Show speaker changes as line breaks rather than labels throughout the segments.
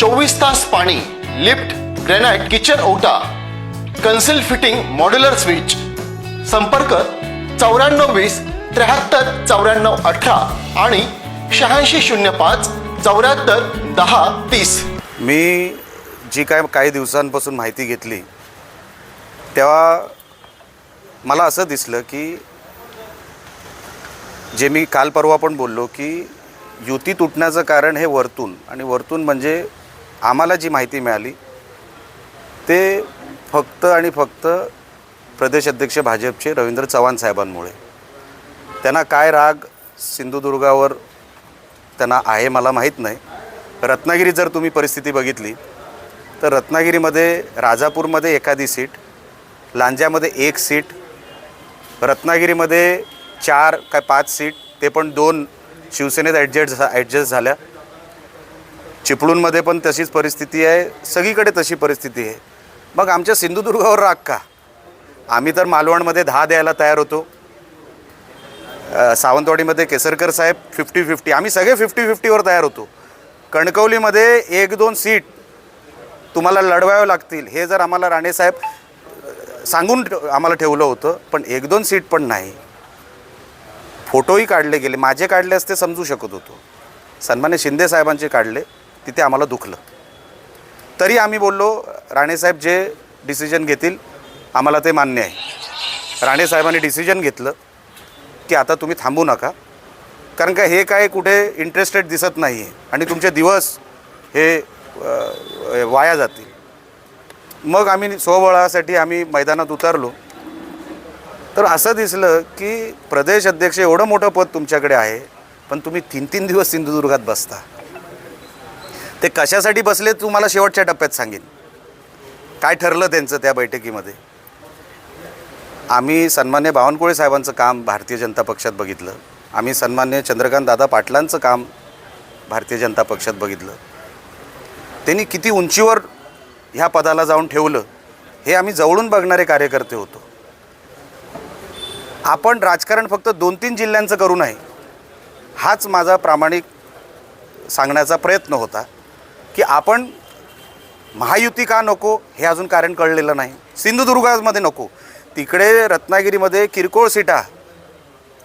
चोवीस तास पाणी लिफ्ट ग्रॅनाइट किचन ओटा कन्सिल फिटिंग मॉड्युलर स्विच. संपर्क चौऱ्याण्णव वीस त्र्याहत्तर चौऱ्याण्णव अठरा आणि शहाऐंशी शून्य पाच चौऱ्याहत्तर दहा तीस.
मी जी काय काही दिवसांपासून माहिती घेतली तेव्हा मला असं दिसलं की जे मी काल परवा पण बोललो की युती तुटण्याचं कारण हे वरतून आणि वरतून म्हणजे आम्हाला जी माहिती मिळाली ते फक्त आणि फक्त प्रदेश अध्यक्ष भाजपचे रवींद्र चव्हाण साहेबांमुळे. त्यांना काय राग सिंधुदुर्गावर त्यांना आहे मला माहीत नाही. रत्नागिरी जर तुम्ही परिस्थिती बघितली तर रत्नागिरीमध्ये राजापूरमध्ये एखादी सीट लांज्यामध्ये एक सीट रत्नागिरीमध्ये चार काय पाच सीट ते पण दोन शिवसेनेत ॲडजस्ट ॲडजस्ट झाल्या. चिपळूणमध्ये पण तशीच परिस्थिती आहे. सगळीकडे तशी परिस्थिती आहे. मग आमच्या सिंधुदुर्गावर राग का? आम्ही तर मालवणमध्ये दहा द्यायला तयार होतो. सावंतवाडीमध्ये केसरकर साहेब फिफ्टी फिफ्टी आम्ही सगळे फिफ्टी फिफ्टीवर तयार होतो. कणकवलीमध्ये एक दोन सीट तुम्हाला लढवावं लागतील. हे जर आम्हाला राणेसाहेब सांगून आम्हाला ठेवलं होतं पण एक दोन सीट पण नाही. फोटोही काढले गेले. माझे काढले असते समजू शकत होतो. सन्मान्य शिंदे साहेबांचे काढले. तिथे आम्हाला दुखलं. तरी आम्ही बोललो राणेसाहेब जे डिसिजन घेतील आम्हाला ते मान्य आहे. राणेसाहेबांनी डिसिजन घेतलं की आता तुम्ही थांबू नका. कारण का हे काय कुठे इंटरेस्टेड दिसत नाही आहे आणि तुमचे दिवस हे वाया जातील. मग आम्ही स्वबळासाठी आम्ही मैदानात उतरलो. तर असं दिसलं की प्रदेश अध्यक्ष एवढं मोठं पद तुमच्याकडे आहे पण तुम्ही तीन तीन दिवस सिंधुदुर्गात बसता. ते कशासाठी बसले तुम्हाला शेवटच्या टप्प्यात सांगेन. काय ठरलं त्यांचं त्या बैठकीमध्ये? आम्ही सन्मान्य बावनकुळे साहेबांचं काम भारतीय जनता पक्षात बघितलं. आम्ही सन्मान्य चंद्रकांत दादा पाटलांचं काम भारतीय जनता पक्षात बघितलं. त्यांनी किती उंचीवर ह्या पदाला जाऊन ठेवलं हे आम्ही जवळून बघणारे कार्यकर्ते होतो. आपण राजकारण फक्त दोन तीन जिल्ह्यांचं करू नये हाच माझा प्रामाणिक सांगण्याचा प्रयत्न होता. की आपण महायुती का नको हे अजून कारण कळलेलं नाही. सिंधुदुर्गामध्ये नको. तिकडे रत्नागिरीमध्ये किरकोळ सीटा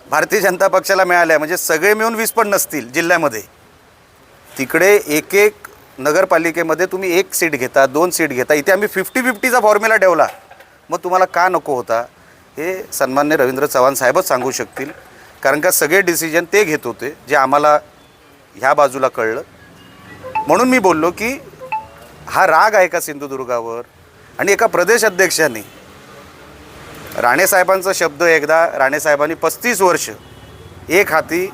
भारतीय जनता पक्षाला मिळाल्या. म्हणजे सगळे मिळून वीस पण नसतील जिल्ह्यामध्ये. तिकडे एक एक नगरपालिकेमध्ये तुम्ही एक सीट घेता दोन सीट घेता. इथे आम्ही फिफ्टी फिफ्टीचा फॉर्म्युला ठेवला. मग तुम्हाला का नको होता? हे सन्मान्य रवींद्र चव्हाण साहेबच सांगू शकतील. कारण का सगळे डिसिजन ते घेत होते जे आम्हाला ह्या बाजूला कळलं. म्हणून मी बोललो की हा राग आहे का सिंधुदुर्गावर? आणि एका प्रदेश अध्यक्षांनी राणेसाहेबांचा शब्द एकदा राणेसाहेबांनी पस्तीस वर्ष एक हाती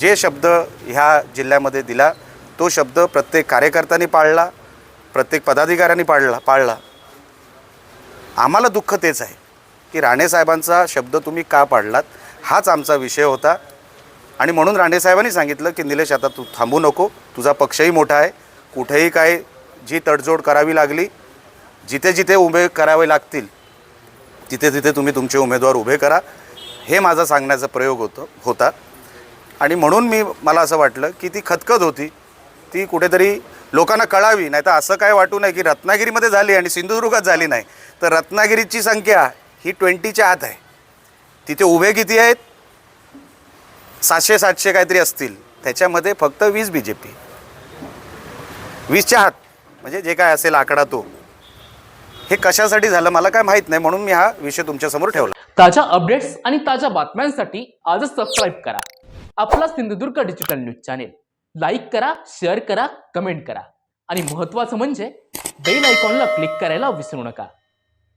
जे शब्द ह्या जिल्ह्यामध्ये दिला तो शब्द प्रत्येक कार्यकर्त्यांनी पाळला प्रत्येक पदाधिकाऱ्यांनी पाळला पाळला. आम्हाला दुःख तेच आहे की राणेसाहेबांचा शब्द तुम्ही का पाडलात हाच आमचा विषय होता. आणि म्हणून राणेसाहेबांनी सांगितलं की निलेश आता तू थांबू नको. तुझा पक्षही मोठा आहे. कुठेही काय जी तडजोड करावी लागली जिथे जिथे उभे करावे लागतील तिथे तिथे तुम्ही तुमचे उमेदवार उभे करा. हे माझा सांगण्याचा प्रयोग होतो होता. आणि म्हणून मी मला असं वाटलं की ती खतखत होती. ती कुठेतरी लोकांना कळावी नाही तर असं काय वाटू नये की रत्नागिरीमध्ये झाली आणि सिंधुदुर्गात झाली नाही. तर रत्नागिरीची संख्या ही ट्वेंटीच्या आत आहे. तिथे उभे किती आहेत? सातशे सातशे काहीतरी असतील. त्याच्यामध्ये फक्त वीस बी जे पी वीसच्या आत म्हणजे जे काय असेल आकडा तो. हे कशासाठी झालं मला काय माहीत नाही म्हणून मी हा विषय तुमच्यासमोर ठेवला.
ताज्या अपडेट्स आणि ताज्या बातम्यांसाठी आजच सबस्क्राईब करा. आपला Sindhudurg digital news channel like करा शेअर करा कमेंट करा. आणि महत्त्वाचं म्हणजे बेल आयकॉनला क्लिक करायला विसरू नका.